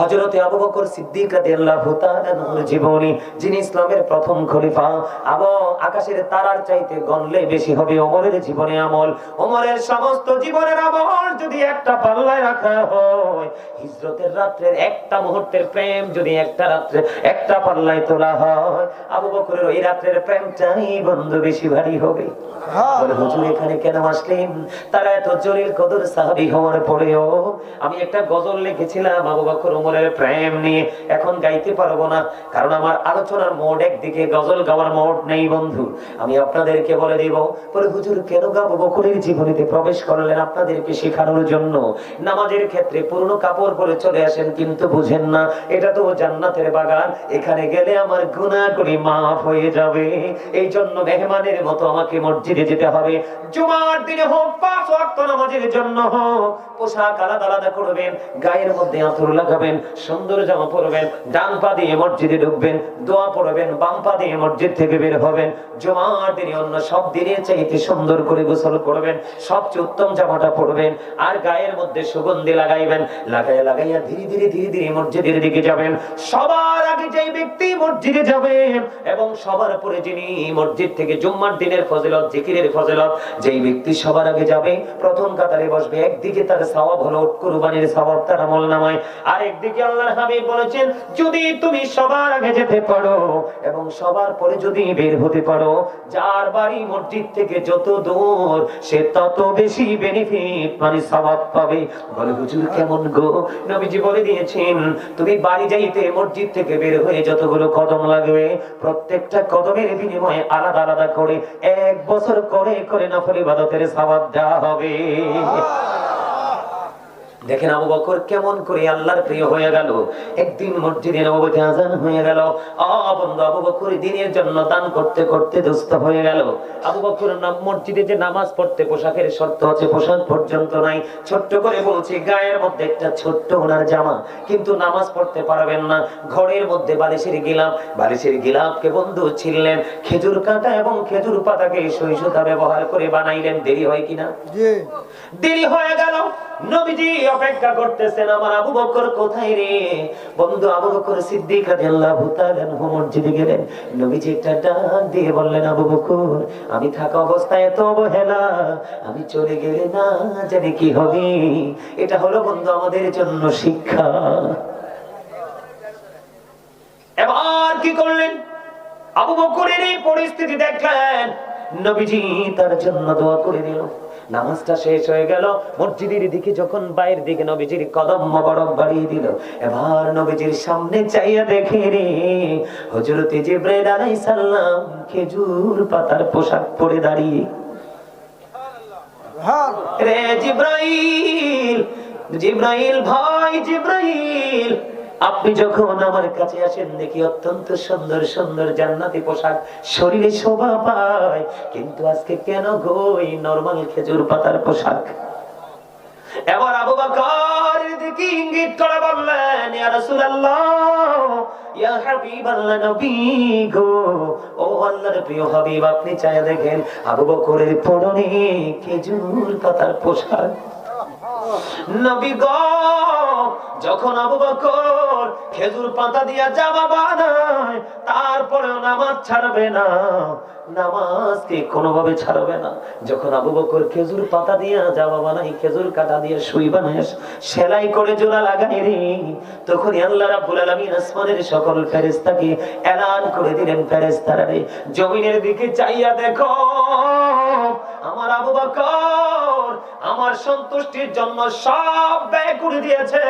হযরতে আবু বকর সিদ্দিক রাদিয়াল্লাহু তাআলার জীবনী যিনি ইসলামের প্রথম খলিফা এবং আকাশের তারার চাইতে গণলে বেশি হবে ওমরের জীবনে আমল। ওমরের সমস্ত জীবনের আমল যদি একটা পাল্লায় রাখা হয় হিজরতের রাত্রের একটা মুহূর্তের প্রেম যদি একটা রাত্রে একটা পাল্লায় তোলা হয় আবু বকরের ওই রাত্রের প্রেমটাই বন্ধু বেশি ভারী হবে। বলে হুজুর এখানে কেন আসলেন? তারা এত জলিল কদর সাহাবী হওয়ার পরেও আমি একটা গজল লিখেছিলাম আবু বকর ওমরের প্রেম নিয়ে এখন গাইতে পারব না। কারণ আমার আলোচনার মোড একদিকে, গজল গাওয়ার মোড নেই বন্ধু। আমি আপনাদেরকে বলে দিব বলে হুজুর, কেন আবু বকরের জীবনীতে প্রবেশ করলেন আপনাদেরকে শেখানোর জন্য। নামাজের ক্ষেত্রে পুরনো কাপড় পরে চলে আসেন, কিন্তু বুঝেন না, এটা তো জান্নাতের বাগান। এখানে গেলে আমার গুনাহ করি মাফ হয়ে যাবে। এই জন্য মেহমানের মতো আমাকে মসজিদে যেতে হবে। জুমার দিনে হোক, পাঁচ ওয়াক্ত নামাজের জন্য হোক, পোশাক আলাদা আলাদা করবেন। গায়ের মধ্যে আঁচড় লাগাবেন সুন্দর জামা পরবেন ডান পা দিয়ে মসজিদে ঢুকবেন, দোয়া পড়বেন, বাম পা দিয়ে মসজিদ থেকে বের হবেন, জুমার দিনে অন্য সব দিনের চাইতে সুন্দর করে গোসল করবেন, সবচেয়ে উত্তম জামাটা পরবেন আর গায়ের মধ্যে সুগন্ধি লাগাইবেন, লাগাইয়া লাগাইয়া ধীরে ধীরে ধীরে ধীরে মসজিদের দিকে যাবেন। সবার আগে যেই ব্যক্তি মসজিদে যাবে, এবং সবার পরে যিনি মসজিদ থেকে জুম্মার দিনের ফজিলত, জিকিরের ফজিলত, যেই ব্যক্তি সবার আগে যাবে, প্রথম কাতারে বসবে, একদিকে তার সওয়াব হলো কুরবানির সওয়াব, তার আমল নামায় আর একদিকে আল্লাহর হাবিব বলেছেন, যদি তুমি সবার আগে যেতে পারো এবং সবার পরে যদি বের হতে পারো, যার বাড়ি মসজিদ থেকে যত দূর, সে তত বেশি বেনিফিট মানে সওয়াব পাবে। বলে, হুজুর, কেমন গো? নবীজি বলে দিয়েছেন, তুমি বাড়ি যাইতে মসজিদ থেকে বের হয়ে যতগুলো কদম লাগবে, প্রত্যেকটা কদমের বিনিময়ে আলাদা আলাদা করে এক বছর করে করে নফল ইবাদতের সওয়াব দেওয়া হবে। দেখেন আবু বকর কেমন করে আল্লাহর প্রিয় হয়ে গেল। একদিন মসজিদে নববতী আজান হয়ে গেল। বন্ধু আবু বকর দিনের জন্য দান করতে করতে দুস্থ হয়ে গেল। আবু বকর নাম মসজিদে যে নামাজ পড়তে পোশাকের শর্ত আছে পোশাক পর্যন্ত নাই। ছোট্ট করে বলছি গায়ের মধ্যে একটা ছোট্ট ওনার জামা কিন্তু নামাজ পড়তে পারবেন না। ঘরের মধ্যে বালিশের গিলাপ বালিশের গিলাপকে বন্ধু ছিললেন খেজুর কাঁটা এবং খেজুর পাতাকে সহিষ্ণুতা ব্যবহার করে বানাইলেন। দেরি হয় কিনা? দেরি হয়ে গেল। নবীজি অপেক্ষা করতেছেন আমার আবু বকর কোথায় রে? বন্ধু আবু বকর সিদ্দিক রাদিয়াল্লাহু তাআলা আনহু মসজিদে গেলেন। নবীজি একটা ডাক দিয়ে বললেন, আবু বকর, আমি থাকা অবস্থায় এত অবহেলা, আমি চলে গেলে না জানি কি হবে। এটা হলো বন্ধু আমাদের জন্য শিক্ষা। এবার কি করলেন? আবু বকরের এই পরিস্থিতি দেখলেন। নবীজি তার জন্য দোয়া করে দিল। নামাজটা শেষ হয়ে গেল। মসজিদের দিকে যখন বাইরের দিকে নবীজির কদম মোবারক বাড়িয়ে দিল এবার নবীজির সামনে চাইয়া দেখে রে হযরত জিবরাইল আলাইহিস সালাম খেজুর পাতার পোশাক পরে দাঁড়িয়ে। রে জিব্রাইল জিব্রাইল ভাই জিব্রাইল। আপনি যখন আমার কাছে আসেন, দেখি অত্যন্ত সুন্দর সুন্দর জান্নাতি পোশাক, শরীরে শোভা পায়। কিন্তু আজকে কেন গো এই নরমাল খেজুর পাতার পোশাক? এবার আবু বকর দিকে ইঙ্গিত করে বললেন, ইয়া রাসূলুল্লাহ, ইয়া হাবিবাল্লাহ নবী গো, ও আল্লাহর প্রিয় হাবিব, আপনি চায় দেখেন আবু বকরের পরনে খেজুর পাতার পোশাক। নবী গো যখন আবু বকর খেজুর পাতা দিয়া জামা বানায় তারপরেও নামাজ ছাড়বে না। নামাজকে কোনোভাবে ছাড়বে না। যখন আবু বকর খেজুর পাতা দিয়া জামা বানাই খেজুর কাটা দিয়ে সুই বানায়, সেলাই করে জোড়া লাগাই রে, তখনই আল্লাহ রাব্বুল আলামিন আসমানের সকল ফেরেশতাকে এলান করে দিলেন, ফেরেশতারা রে, জমিনের দিকে চাইয়া দেখো আমার আবু বকর আমার সন্তুষ্টির জন্য সব ব্যয় করে দিয়েছে।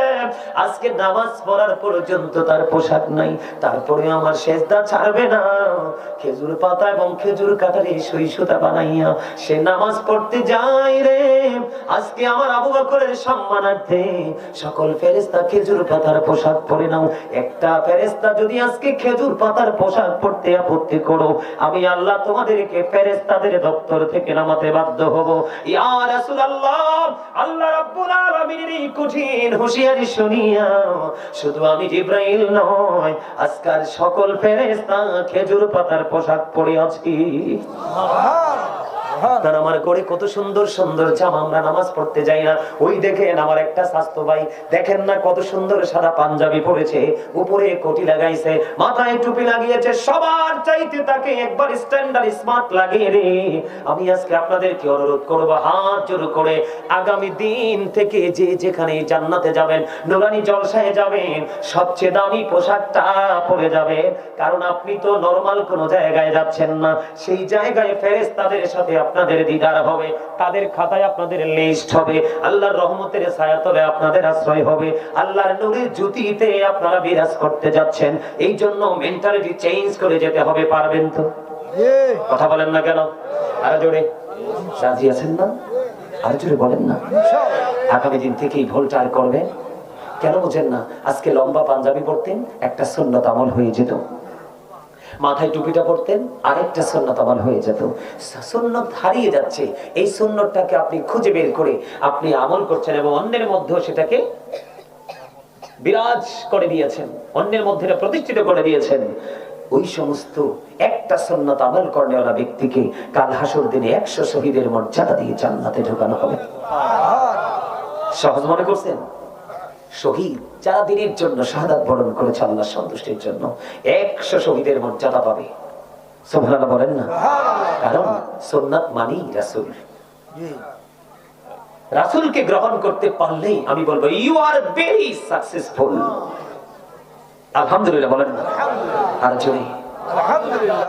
আজকে নামাজ পড়ার পর্যন্ত তার পোশাক নাই, তারপরে আমার সেজদা ছাড়বে না। খেজুর পাতা এবং খেজুর কাটারে সই সুতা বানাইয়া সে নামাজ পড়তে যায় রে। আজকে আমার আবু বকরের সম্মানার্থে সকল ফেরেশতা খেজুর পাতার পোশাক পরে নাও। একটা ফেরেশতা যদি আজকে খেজুর পাতার পোশাক পরতে আপত্তি করো, আমি আল্লাহ তোমাদেরকে ফেরেশতাদের দপ্তর থেকে নামাতে বাধ্য হব। ইয়া রাসূলুল্লাহ, আল্লাহ রাব্বুল আলামিনের এই কঠিন হুঁশিয়ারি শুনিয়া, শুধু আমি জিব্রাইল নয় আজকাল সকল ফেরেশতা খেজুর পাতার পোশাক পরে আছি। আপনার আমার কত সুন্দর সুন্দর জামা, আমরা নামাজ পড়তে যাই না। ওই দেখেন আমার একটা স্বাস্থ্য ভাই, দেখেন না কত সুন্দর সাদা পাঞ্জাবি পরেছে, উপরে কোটি লাগাইছে, মাথায় টুপি লাগিয়েছে, সবার চাইতে তাকে একবার স্ট্যান্ডার্ড স্মার্ট রে আমি আজকে আপনাদেরকে অনুরোধ করব, হাত জোর করে আগামী দিন থেকে যে যেখানে জান্নাতে যাবেন, নোরানি জলসায় যাবেন, সবচেয়ে দামি পোশাকটা পরে যাবে কারণ আপনি তো নরমাল কোনো জায়গায় যাচ্ছেন না, সেই জায়গায় ফেরেশতাদের সাথে আপনাদের দিদার হবে তাদের খাতায় আপনাদের লিস্ট হবে আল্লাহর রহমতের ছায়াতলে আপনাদের আশ্রয় হবে আল্লাহর নূরের জ্যোতিতে আপনারা বিরাজ করতে যাচ্ছেন এই জন্য মেন্টালিটি চেঞ্জ করে যেতে হবে পারবেন তো? কথা বলেন না কেন? আরও জোরে। রাজি আছেন না? আরও জোরে বলেন না। আগামী দিন থেকেই ভোল্টার করবেন? কেন বোঝেন না আজকে লম্বা পাঞ্জাবি পরতেন একটা সুন্নত আমল হয়ে যেত। মাথায় টুপিটা পরতেন, আরেকটা সুন্নত আমল হয়ে যেত। সুন্নত হারিয়ে যাচ্ছে। এই সুন্নতটাকে আপনি খুঁজে বের করে আপনি আমল করছেন এবং অন্যের মধ্যেও সেটাকে বিরাজ করে দিয়েছেন, অন্যের মধ্যে প্রতিষ্ঠিত করে দিয়েছেন। ওই সমস্ত একটা সন্ন্যত আমল করেওয়ালা ব্যক্তিকে কাল হাসর দিনে একশো শহীদের মর্যাদা দিয়ে জান্নাতে ঢোকানো হবে। সহজ মনে করছেন? শহীদ যারা দিনের জন্য শাহাদাত বরণ করেছে আল্লাহ সন্তুষ্টির জন্য একশো শহীদের মর্যাদা পাবে। সোভানা বলেন না? কারণ সোননাথ মানি রাসুল। রাসুলকে গ্রহণ করতে পারলেই আমি বলব ইউ আর ভেরি সাকসেসফুল আলহামদুলিল্লাহ বলেন না? আর জোরে।